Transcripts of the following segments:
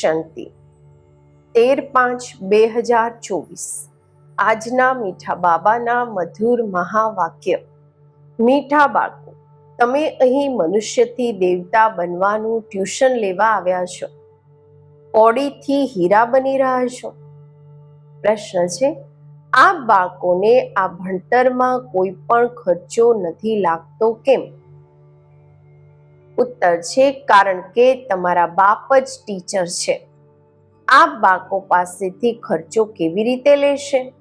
શાંતિ. તેર પાંચ બે હજાર ચોવીસ. આજના મીઠા બાબાના મધુર મહાવાક્ય. મીઠા બાળકો, તમે અહીં મનુષ્યથી દેવતા બનવાનું ટ્યુશન લેવા આવ્યા છો. ઓડીથી હીરા બની રહ્યા છો? પ્રશ્ન છે, આ બાળકોને આ ભણતરમાં કોઈ પણ ખર્ચો નથી લાગતો કેમ? ઉત્તર છે, કારણ કે તમારા બાપ જ ટીચર છે. આ બાળકો પાસેથી ખર્ચો કેવી રીતે લેશે?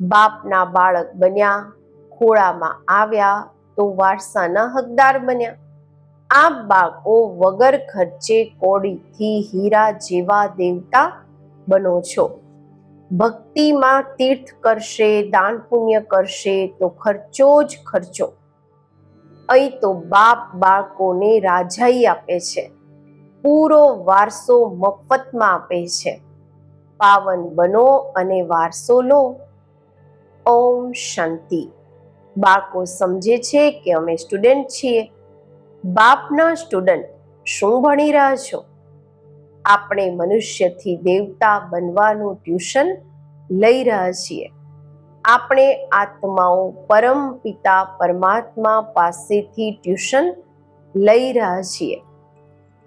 બાપના બાળક બન્યા, ખોળામાં આવ્યા તો વારસાના હકદાર બન્યા. આ બાળકો વગર ખર્ચે કોડીથી હીરા જેવા દેવતા બનો છો. ભક્તિમાં તીર્થ કરશે, દાન પુણ્ય કરશે તો ખર્ચો જ ખર્ચો. અહીં તો બાપ બાળકોને રાજાઈ આપે છે. પૂરો વારસો મફતમાં આપે છે. પાવન બનો અને વારસો લો. ઓમ શાંતિ. બાળકો સમજે છે કે અમે સ્ટુડન્ટ છીએ. બાપના સ્ટુડન્ટ શું ભણી રહ્યા છો? આપણે મનુષ્યથી દેવતા બનવાનું ટ્યુશન લઈ રહ્યા છીએ. આપણે આત્માઓ પરમ પિતા પરમાત્મા પાસેથી ટ્યુશન લઈ રહ્યા છીએ.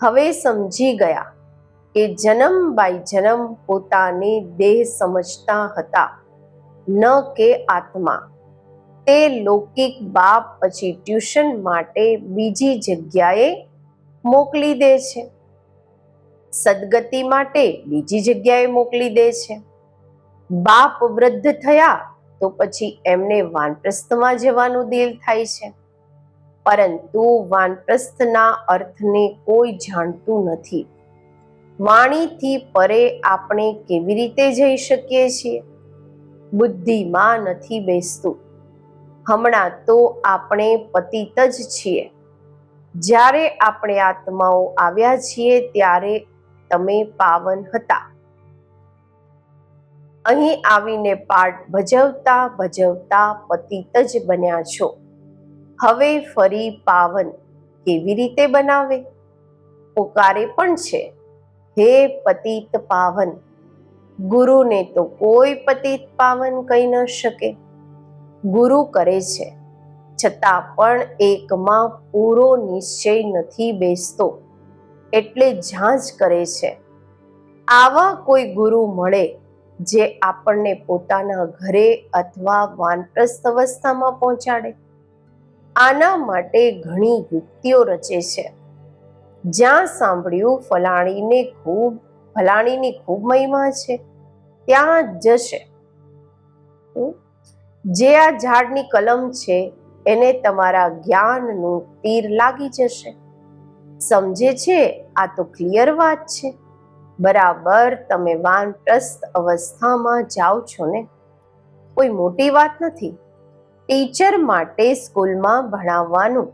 હવે સમજી ગયા કે જન્મ બાય જન્મ પોતાને દેહ સમજતા હતા, ન કે આત્મા. તે લૌકિક બાપ પછી ટ્યુશન માટે બીજી જગ્યાએ મોકલી દે છે. સદગતિ માટે બીજી જગ્યાએ મોકલી દે છે. બાપ વૃદ્ધ થયા તો પછી એમને વાનપ્રસ્થમાં જવાનું દિલ થાય છે. પરંતુ વાનપ્રસ્થના અર્થને કોઈ જાણતું નથી. વાણીથી પરે આપણે કેવી રીતે જઈ શકીએ છીએ? બુદ્ધિમાં નથી બેસતું. હમણાં તો આપણે પતિત જ છીએ. જ્યારે આપણે આત્માઓ આવ્યા છીએ ત્યારે તમે પાવન હતા. અહીં આવીને પાઠ ભજવતા ભજવતા પતિત જ બન્યા છો. હવે ફરી પાવન કેવી રીતે બનાવે? પોકારે પણ છે. હે પતિત પાવન, ગુરુને તો કોઈ પતિત પાવન કહી ન શકે. ગુરુ કરે છે. છતાં પણ એકમાં પૂરો નિશ્ચય નથી બેસતો. એટલે ઝાંઝ કરે છે. આવા કોઈ ગુરુ મળે જે આપણને પોતાના ઘરે અથવા વાનપ્રસ્થ અવસ્થામાં પહોંચાડે. આના માટે ઘણી યુક્તિઓ રચે છે. જ્યાં સાંભળ્યું ફલાણીને ખૂબ, ફલાણીની ખૂબ મહિમા છે, ત્યાં જશે. જે આ ઝાડની કલમ છે, એને તમારા જ્ઞાનનું તીર લાગી જશે. સમજે છે, આ તો ક્લિયર વાત છે. બરાબર, તમે વાનપ્રસ્થ અવસ્થામાં જાઓ છો ને? કોઈ મોટી વાત નથી. ટીચર માટે સ્કૂલમાં ભણાવવાનું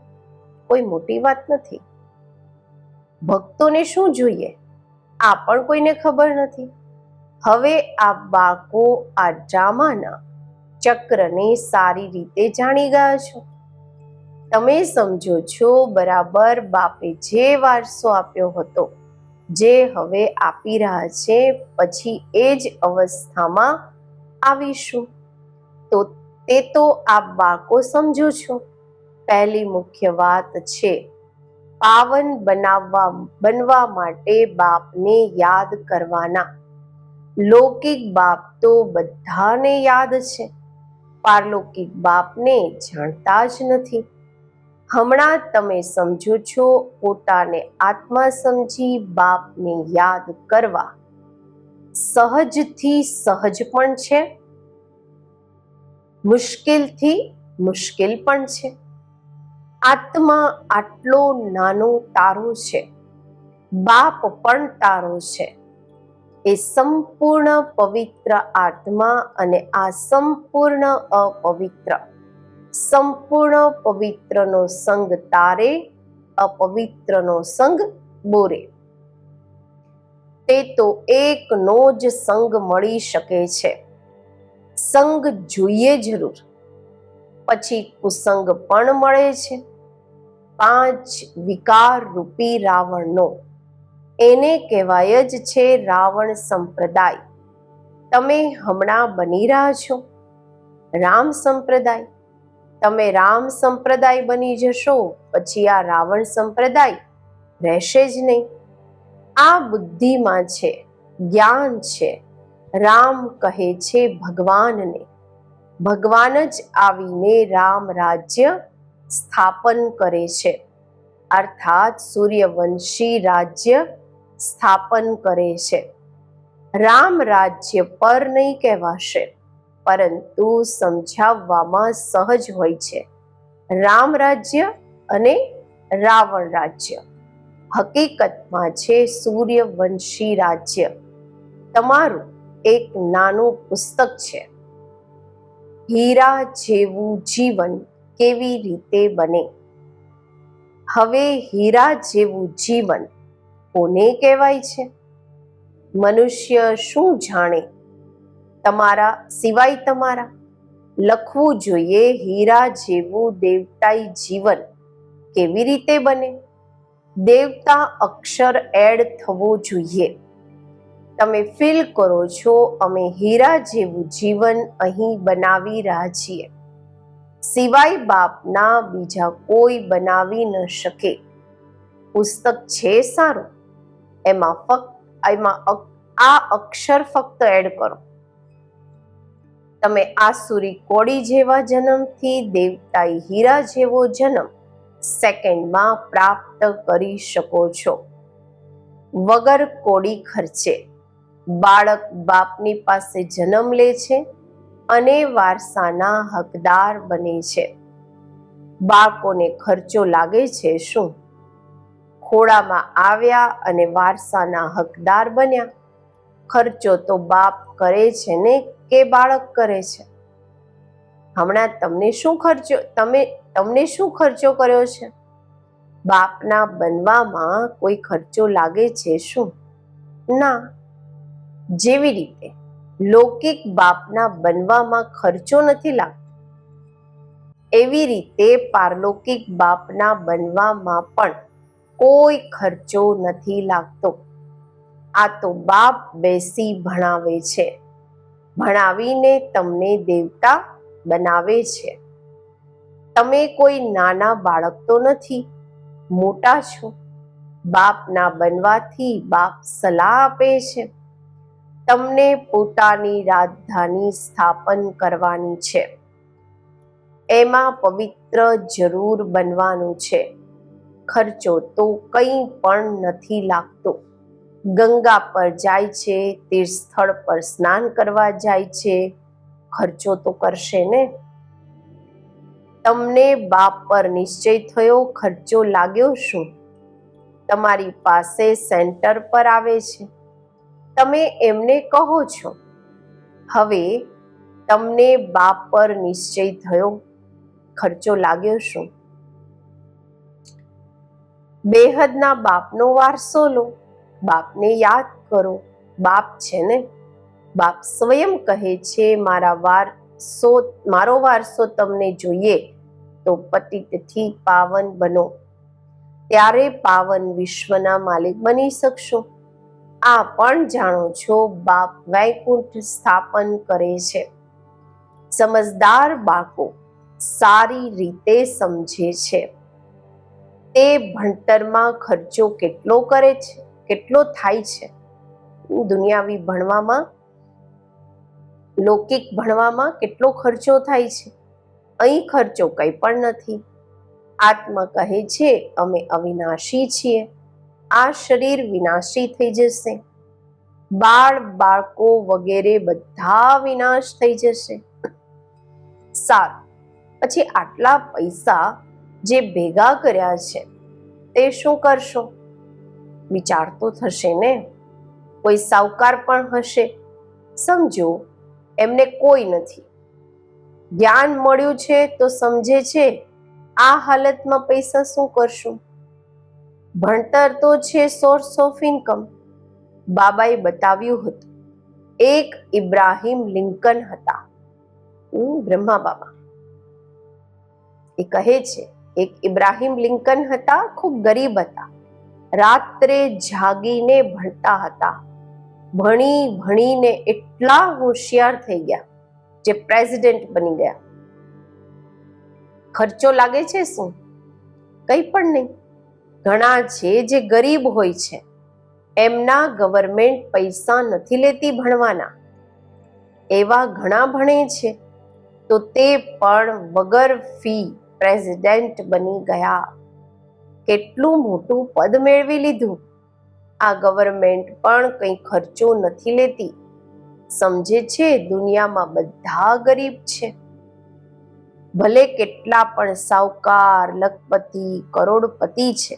કોઈ મોટી વાત નથી. ભક્તોને શું જોઈએ? આ પણ કોઈને ખબર નથી. હવે આ બાકો આ ડ્રામાના ચક્રને સારી રીતે જાણી ગયા છો. તમે સમજો છો, બરાબર, બાપે જે વારસો આપ્યો હતો જે હવે આપી રહ્યા છે, પછી એ જ અવસ્થામાં આવીશું. તો તે તો આપ બાળકો સમજો છો. પહેલી મુખ્ય વાત છે, પાવન બનાવવા, બનવા માટે બાપને યાદ કરવાના. લૌકિક બાપ તો બધાને યાદ છે, પારલૌકિક બાપને જાણતા જ નથી. હમણાં તમે સમજો છો પોતાને આત્મા સમજી બાપને યાદ કરવા. સહજથી સહજ પણ છે. મુશ્કેલથી મુશ્કેલ પણ છે. આત્મા આટલો નાનો તારો છે. બાપ પણ તારો છે. એ સંપૂર્ણ પવિત્ર આત્મા અને આ સંપૂર્ણ અપવિત્ર સંપૂર્ણ પવિત્રનો સંગ તારે, અપવિત્રનો સંગ બોરે. તે તો એકનો જ સંગ મળી શકે છે. સંગ જોઈએ જરૂર. પછી કુસંગ પણ મળે છે. પાંચ વિકાર રૂપી રાવણનો. એને કહેવાય જ છે રાવણ સંપ્રદાય. તમે હમણાં બની રહ્યા છો. રામ સંપ્રદાય. તમે રામ સંપ્રદાય બની જશો, પછી આ રાવણ સંપ્રદાય રહેશે જ નહીં. આ બુદ્ધિમાં છે, જ્ઞાન છે. રામ કહે છે ભગવાનને. ભગવાન જ આવીને રામ રાજ્ય સ્થાપન કરે છે. અર્થાત સૂર્યવંશી રાજ્ય સ્થાપન કરે છે. રામ રાજ્ય પર નહીં કહેવાશે. પરંતુ સમજાવવામાં સહજ હોય છે. રામ રાજ્ય અને રાવણ રાજ્ય. હકીકતમાં છે સૂર્યવંશી રાજ્ય. તમારું એક નાનું પુસ્તક છે. હીરા જેવું જીવન કેવી રીતે બને? હવે હીરા જેવું જીવન કોને કહેવાય છે? મનુષ્ય શું જાણે? તમારા, સિવાય તમારા. લખવું જોઈએ હીરા જેવું દેવતાઈ જીવન કેવી રીતે બને? દેવતા અક્ષર એડ થવો જોઈએ. તમે ફીલ કરો છો અમે હીરા જેવું જીવન અહીં બનાવી રહ્યા છીએ. સિવાય બાપના બીજા કોઈ બનાવી ન શકે. પુસ્તક છે સારું. એમાં ફક્ત, એમાં આ અક્ષર ફક્ત એડ કરો. તમે આસુરી કોડી જેવા જન્મથી દેવતાઈ હીરા જેવો જન્મ સેકન્ડમાં પ્રાપ્ત કરી શકો છો. વગર કોડી ખર્ચે બાળક બાપની પાસે જન્મ લે છે અને વારસાના હકદાર બને છે. બાળકોને ખર્ચો લાગે છે શું? ખોળામાં આવ્યા અને વારસાના હકદાર બન્યા. ખર્ચો તો બાપ કરે છે ને કે બાળક કરે છે. હમણાં તમને શું ખર્ચો, તમે, તમને શું ખર્ચો કર્યો છે? બાપના બનવામાં કોઈ ખર્ચો લાગે છે શું? ના. જેવી રીતે લૌકિક બાપના બનવામાં ખર્ચો નથી લાગતો, એવી રીતે પારલૌકિક બાપના બનવામાં પણ કોઈ ખર્ચો નથી લાગતો. આ તો બાપ બેસી ભણાવે છે. ભણાવીને તમને દેવતા બનાવે છે. તમે કોઈ નાના બાળક તો નથી, મોટા છો. બાપના બનવાથી બાપ સલાહ આપે છે. તમને પોતાની રાજધાની સ્થાપન કરવાની છે. એમાં પવિત્ર જરૂર બનવાનું છે. ખર્ચો તો કંઈ પણ નથી લાગતો. ગંગા પર જાય છે તીર્થ સ્થળ પર સ્નાન કરવા જાય છે. ખર્ચો તો કરશે ને? તમને બાપ પર નિશ્ચય થયો, ખર્ચો લાગ્યો શું? તમારી પાસે સેન્ટર પર આવે છે. તમે એમને કહો છો. હવે તમને બાપ પર નિશ્ચય થયો, ખર્ચો લાગ્યો શું? બેહદના બાપનો વારસો લો. બાપને યાદ કરો. બાપ છે ને, બાપ સ્વયં કહે છે, મારા વારસો મારો વારસો તમને જોઈએ. તો પતિતથી પાવન બનો. ત્યારે પાવન વિશ્વના માલિક બની શકશો. આ પણ જાણો છો, બાપ વૈકુંઠ સ્થાપન કરે છે. સમજદાર બાળકો સારી રીતે સમજે છે. તે ભણતરમાં ખર્ચો કેટલો કરે છે? કેટલો થાય છે? દુનિયાવી ભણવામાં, લૌકિક ભણવામાં કેટલો ખર્ચો થાય છે? અહીં ખર્ચો કંઈ પણ નથી. આત્મા કહે છે, અમે અવિનાશી છીએ. આ શરીર વિનાશી થઈ જશે. બાળ, બાળકો વગેરે બધા વિનાશ થઈ જશે. સાત, પછી આટલા પૈસા જે ભેગા કર્યા છે, તે શું કરશો? વિચાર તો થશે ને? કોઈ સાવકાર પણ હશે? સમજો એમને કોઈ નથી. જ્ઞાન મળ્યું છે તો સમજે છે આ હાલતમાં પૈસા શું કરશું? ભણતર તો છે સોર્સ ઓફ ઇન્કમ બાબાએ બતાવ્યું હતું. એક ઇબ્રાહિમ લિંકન હતા. હમ, બ્રહ્મા બાબા. એ કહે છે એક ઇબ્રાહિમ લિંકન હતા ખૂબ ગરીબ હતા. રાત્રે જાગીને ભણતા હતા. ભણી, ભણીને એટલા હોશિયાર થઈ ગયા જે પ્રેસિડેન્ટ બની ગયા. ખર્ચો લાગે છે શું? કંઈ પણ નહીં. ઘણા છે જે ગરીબ હોય છે, એમના ગવર્મેન્ટ પૈસા નથી લેતી ભણવાના. એવા ઘણા ભણે છે, તો તે પણ વગર ફી પ્રેસિડેન્ટ બની ગયા. કેટલું મોટું પદ મેળવી લીધું? આ ગવર્મેન્ટ પણ કંઈ ખર્ચો નથી લેતી. સમજે છે, દુનિયામાં બધા ગરીબ છે. ભલે કેટલા પણ સાવકાર, લખપતિ, કરોડપતિ છે,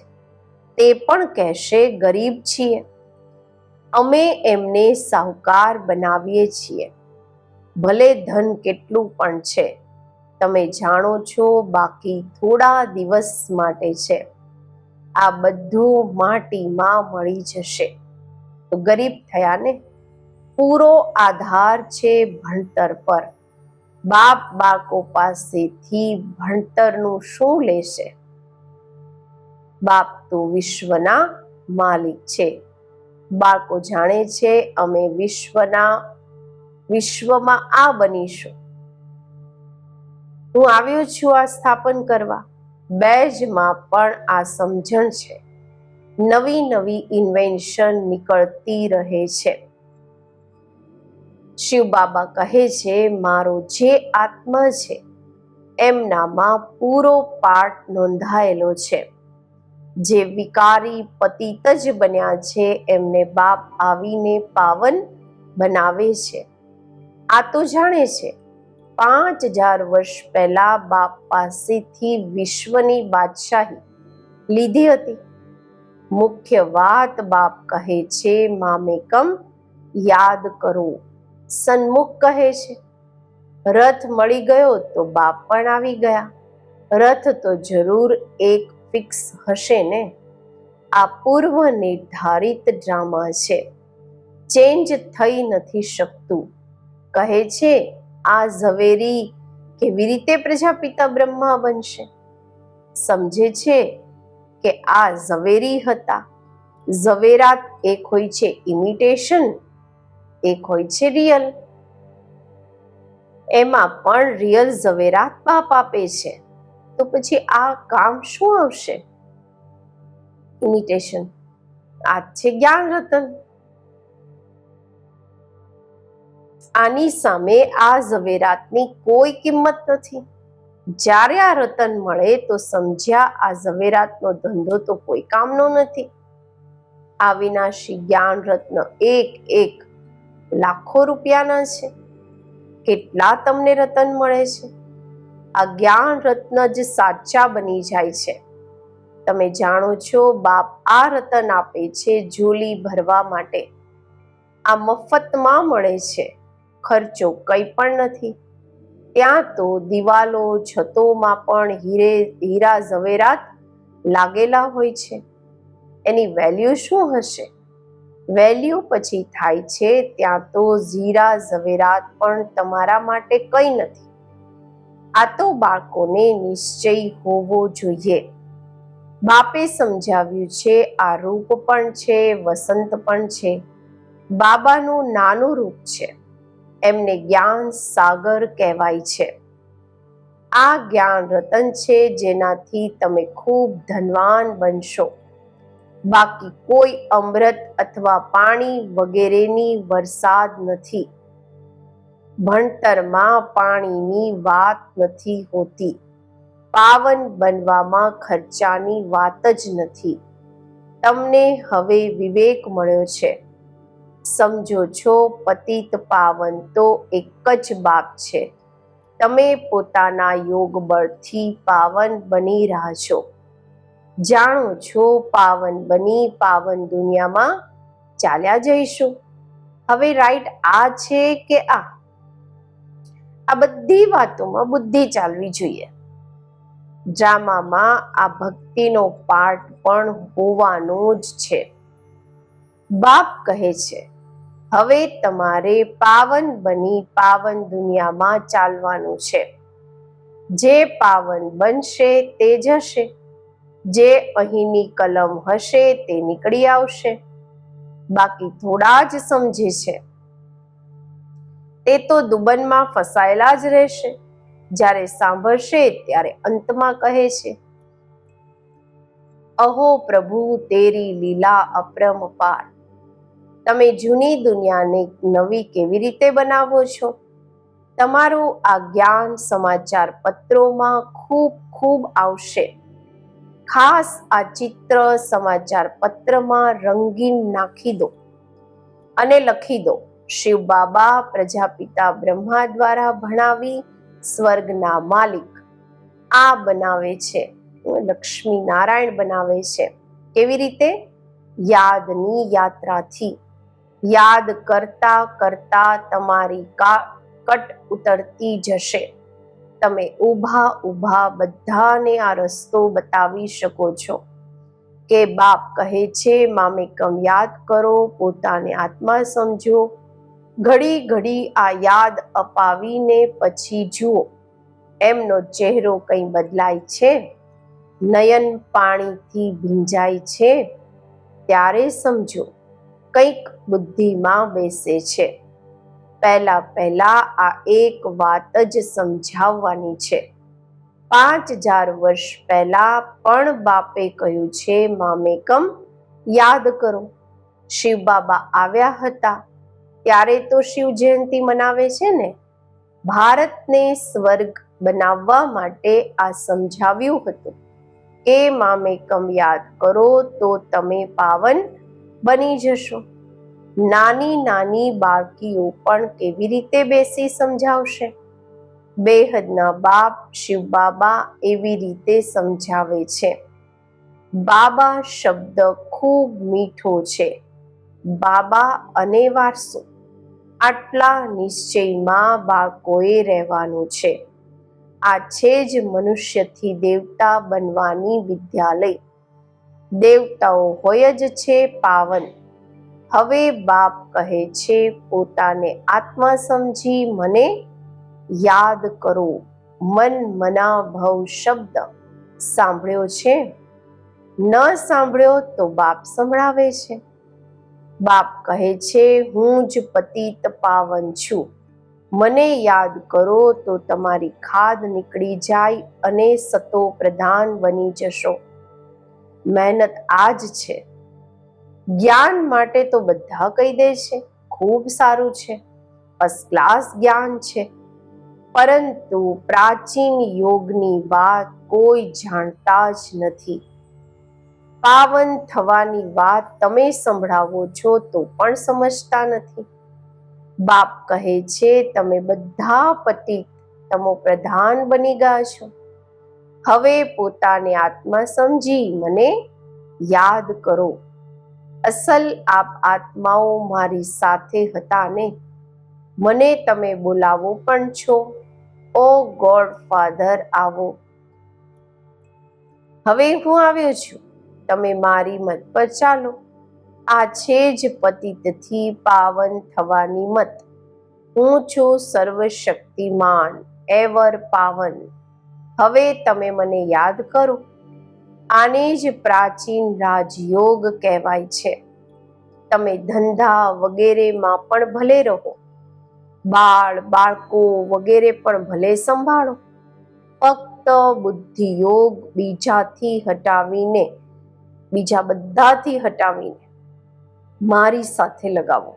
તે પણ કહેશે ગરીબ છીએ. અમે એમને સાહુકાર બનાવીએ છીએ. ભલે ધન કેટલું પણ છે, તમે જાણો છો બાકી થોડા દિવસ માટે છે. આ બધું માટીમાં મળી જશે. તો ગરીબ થયા ને પૂરો આધાર છે ભણતર પર. બાપ બાકો પાસેથી ભણતરનું શું લેશે? બાપ તો વિશ્વના માલિક છે. બાળકો જાણે છે અમે વિશ્વના, વિશ્વમાં આ બનીશું. હું આવ્યો છું આ સ્થાપન કરવા. બેજમાં પણ આ સમજણ છે. નવી નવી ઇન્વેન્શન નીકળતી રહે છે. શિવ બાબા કહે છે, મારો જે આત્મા છે, એમનામાં પૂરો પાઠ નોંધાયેલો છે. જે વિકારી પતિત જ બન્યા છે, એમને બાપ આવીને પાવન બનાવે છે. આ તો જાણે છે પાંચ હજાર વર્ષ પહેલા બાપ પાસેથી વિશ્વની બાદશાહી લીધી હતી. મુખ્ય વાત બાપ કહે છે મામેકમ યાદ કરો. સન્મુખ કહે છે, રથ મળી ગયો તો બાપ પણ આવી ગયા. રથ તો જરૂર એક ફિક્સ હશે ને? આ પૂર્વ નિર્ધારિત ડ્રામા છે. ચેન્જ થઈ નથી શકતું. કહે છે આ ઝવેરી કેવી રીતે પ્રજાપિતા બ્રહ્મા બનશે? સમજે છે કે આ ઝવેરી હતા. ઝવેરાત એક હોય છે ઇમિટેશન એક હોય છે રિયલ એમાં પણ રિયલ ઝવેરાત બાપ આપે છે. તો પછી આ કામ શું આવશે? ઇમિટેશન આ છે જ્ઞાન રતન આની સામે આ ઝવેરાતની કોઈ કિંમત નથી. જ્યારે આ રતન મળે તો સમજ્યા આ ઝવેરાતનો ધંધો તો કોઈ કામનો નથી. આ વિનાશી જ્ઞાન રત્ન એક એક લાખો રૂપિયાના છે. કેટલા તમને રતન મળે છે? આ જ્ઞાન રત્ન જ સાચા બની જાય છે. તમે જાણો છો બાપ આ રતન આપે છે ઝોલી ભરવા માટે. આ મફતમાં મળે છે. ખર્ચો કંઈ પણ નથી. ત્યાં તો દિવાલો, છતોમાં પણ હીરે, હીરા, ઝવેરાત લાગેલા હોય છે. એની વેલ્યુ શું હશે? વેલ્યુ પછી થાય છે ત્યાં તો ઝીરા, ઝવેરાત પણ તમારા માટે કંઈ નથી. આ તો બાળકોને નિશ્ચય હોવો જોઈએ. બાપે સમજાવ્યું છે, આ રૂપ પણ છે, વસંત પણ છે. બાબાનું નાનું રૂપ છે. એમને જ્ઞાન સાગર કહેવાય છે. આ જ્ઞાન રતન છે, જેનાથી તમે ખૂબ ધનવાન બનશો. બાકી કોઈ અમૃત અથવા પાણી વગેરેની વરસાદ નથી. ભણતરમાં પાણીની વાત નથી હોતી. પાવન બનવામાં ખર્ચાની વાત જ નથી. તમને હવે વિવેક મળ્યો છે. સમજો છો, પતિત પાવન તો એક જ બાપ છે. તમે પોતાના યોગ બળથી પાવન બની રહ્યા છો. જાણો છો, પાવન બની, પાવન દુનિયામાં ચાલ્યા જઈશું. હવે રાઈટ આ છે કે આ? આ બધી વાતોમાં બુદ્ધિ ચાલવી જોઈએ. ડ્રામામાં આ ભક્તિનો પાર્ટ પણ હોવાનો જ છે. બાપ કહે છે હવે તમારે પાવન બની પાવન દુનિયામાં ચાલવાનું છે. જે પાવન બનશે તે જશે જે અહીંની કલમ હશે તે નીકળી આવશે. બાકી થોડા જ સમજે છે. તે તો દુબનમાં ફસાયેલા જ રહેશે. જ્યારે સાંભળશે ત્યારે અંતમાં કહે છે, અહો પ્રભુ, તેરી લીલા અપરંપાર તમે જૂની દુનિયાને નવી કેવી રીતે બનાવો છો? તમારું આ જ્ઞાન સમાચાર પત્રોમાં ખૂબ ખૂબ આવશે. ખાસ આ ચિત્ર સમાચાર પત્રમાં રંગીન નાખી દો અને લખી દો, શિવ બાબા પ્રજાપિતા બ્રહ્મા દ્વારા ભણાવી સ્વર્ગના માલિક. આ બનાવે છે, લક્ષ્મી નારાયણ બનાવે છે. કેવી રીતે? યાદની યાત્રાથી. યાદ કરતા કરતા તમારી કટ ઉતરતી જશે. તમે ઊભા ઊભા બધાને આ રસ્તો બતાવી શકો છો કે બાપ કહે છે, મામેકમ યાદ કરો, પોતાને આત્મા સમજો. ઘડી ઘડી આ યાદ અપાવીને પછી જુઓ, એમનો ચહેરો કંઈ બદલાય છે? નયન પાણીથી ભીંજાય છે? ત્યારે સમજો કંઈક બુદ્ધિમાં બેસે છે. પહેલા પહેલા આ એક વાત જ સમજાવવાની છે. પાંચ હજાર વર્ષ પહેલા પણ બાપે કહ્યું છે મામેકમ યાદ કરો, શિવ બાબા આવ્યા હતા. ત્યારે તો શિવ જયંતિ મનાવે છે ને? ભારતને સ્વર્ગ બનાવવા માટે આ સમજાવ્યું હતું. કે મામેકમ યાદ કરો તો તમે પાવન બની જશો. નાની નાની બાળકીઓ પણ કેવી રીતે બેસી સમજાવશે? બેહદના બાપ શિવ બાબા એવી રીતે સમજાવે છે. બાબા શબ્દ ખૂબ મીઠો છે. બાબા અને વારસો. આટલા નિશ્ચયમાં બાળકોએ રહેવાનું છે. આ છે જ મનુષ્યથી દેવતા બનવાની વિદ્યાલય. દેવતાઓ હોય જ છે પાવન. હવે બાપ કહે છે, પોતાને આત્મા સમજી મને યાદ કરો. મન મના ભવ શબ્દ સાંભળ્યો છે. ન સાંભળ્યો તો બાપ સંભળાવે છે. બાપ કહે છે, હું જ પતિત પાવન છું. મને યાદ કરો તો તમારી ખાદ નીકળી જાય અને સતો પ્રધાન બની જશો. મહેનત આ જ છે. જ્ઞાન માટે તો બધા કહી દે છે, ખૂબ સારું છે. ફર્સ્ટ ક્લાસ જ્ઞાન છે. પરંતુ પ્રાચીન યોગની વાત કોઈ જાણતા જ નથી. પાવન થવાની વાત તમે સંભળાવો છો તો પણ સમજતા નથી. બાપ કહે છે, તમે બધા પતિ તમો પ્રધાન બની ગયા છો. હવે પોતાને આત્મા સમજી મને યાદ કરો. અસલ આપ આત્માઓ મારી સાથે હતા ને. મને તમે બોલાવો પણ છો. ઓ ગોડ ફાધર, આવો. હવે હું આવ્યો છું. તમે મારી મત પર ચાલો. આ છે જ પતિતથી પાવન થવાની મત. હું છું સર્વશક્તિમાન, એવર પાવન. હવે તમે મને યાદ કરો. આને જ પ્રાચીન રાજયોગ કહેવાય છે. તમે ધંધા વગેરેમાં પણ ભલે રહો. બાળ, બાળકો વગેરે પણ ભલે સંભાળો. ફક્ત બુદ્ધિયોગ બીજાથી હટાવીને, બીજા બધાથી હટાવીને મારી સાથે લગાવો.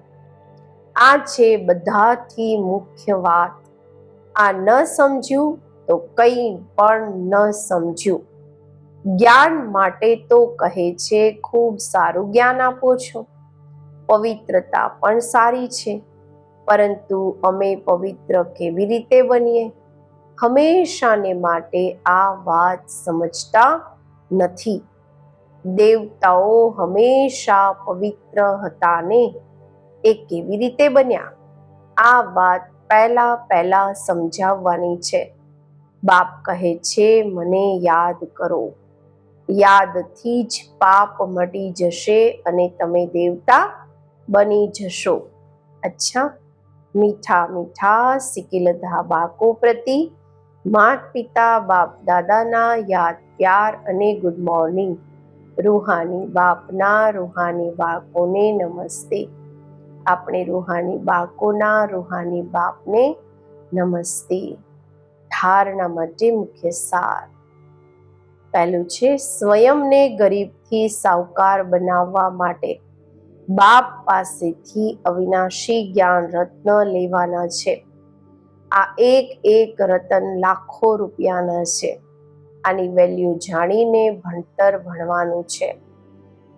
આ છે બધાથી મુખ્ય વાત. આ ન સમજ્યું તો કંઈ પણ ન સમજ્યું. જ્ઞાન માટે તો કહે છે, ખૂબ સારું જ્ઞાન આપો છો. પવિત્રતા પણ સારી છે. પરંતુ અમે પવિત્ર કેવી રીતે બનીએ? હંમેશાને માટે આ વાત સમજતા નથી. દેવતાઓ હંમેશા પવિત્ર હતા ને એ કેવી રીતે બન્યા? આ વાત પહેલા પહેલા સમજાવવાની છે. બાપ કહે છે, મને યાદ કરો. યાદથી જ પાપ મટી જશે અને તમે દેવતા બની જશો. અચ્છા. મીઠા મીઠા સિકિલધા બાકો પ્રતિ માત પિતા બાપ દાદાના યાદ, પ્યાર અને ગુડ મોર્નિંગ રૂહાની બાપના રૂહાની બાળકોને નમસ્તે. આપણે રૂહાની બાળકોના રૂહાની બાપને નમસ્તે. ધારણા માટે મુખ્ય સાર. પહેલું છે, સ્વયંને ગરીબથી સાવકાર બનાવવા માટે. બાપ પાસેથી અવિનાશી જ્ઞાન રત્ન લેવાના છે. આ એક એક રતન લાખો રૂપિયાના છે. આની વેલ્યુ જાણીને ભણતર ભણવાનું છે.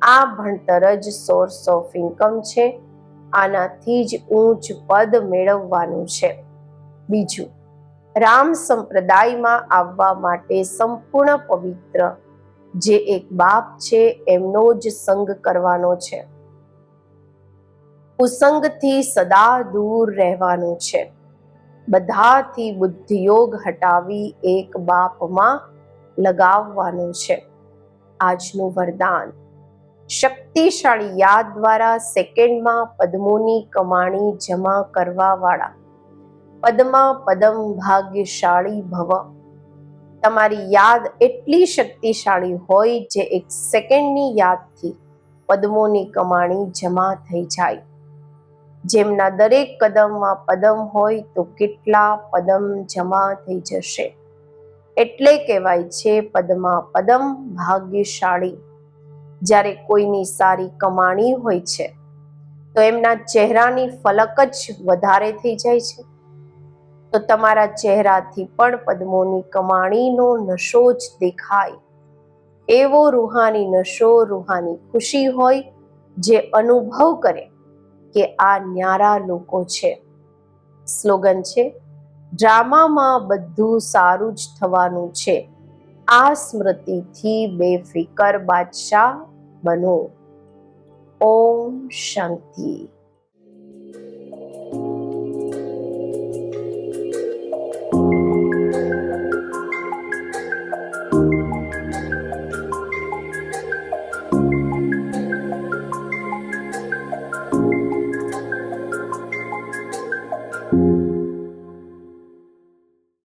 આ ભણતર જ સોર્સ ઓફ ઇન્કમ છે. આનાથી જ ઊંચ પદ મેળવવાનું છે. બીજું રામ સંપ્રદાયમાં આવવા માટે સંપૂર્ણ પવિત્ર જે એક બાપ છે, એમનો જ સંગ કરવાનો છે. કુસંગથી સદા દૂર રહેવાનું છે. બધાથી બુદ્ધિયોગ હટાવી એક બાપમાં લગાવવાનું છે. આજનું વરદાન. શક્તિશાળી યાદ દ્વારા સેકન્ડમાં પદ્મોની કમાણી જમા કરવા વાળા પદમાં પદમ ભાગ્યશાળી ભવ. તમારી યાદ એટલી શક્તિશાળી હોય જે એક સેકન્ડની યાદથી પદ્મોની કમાણી જમા થઈ જાય. જેમના દરેક કદમમાં પદમ હોય તો કેટલા પદમ જમા થઈ જશે? એટલે કહેવાય છે પદમાં પદમ ભાગ્યશાળી. જ્યારે કોઈની સારી કમાણી હોય છે, તો એમના ચહેરાની ફલક જ વધારે થઈ જાય છે. તો તમારા ચહેરાથી પણ પદ્મોની કમાણીનો નશો જ દેખાય. એવો રૂહાની નશો, રૂહાની ખુશી હોય જે અનુભવ કરે કે આ ન્યારા લોકો છે. સ્લોગન છે, ડ્રામામાં બધું સારું જ થવાનું છે. આ સ્મૃતિથી બેફિકર બાદશાહ બનો. ઓમ શાંતિ.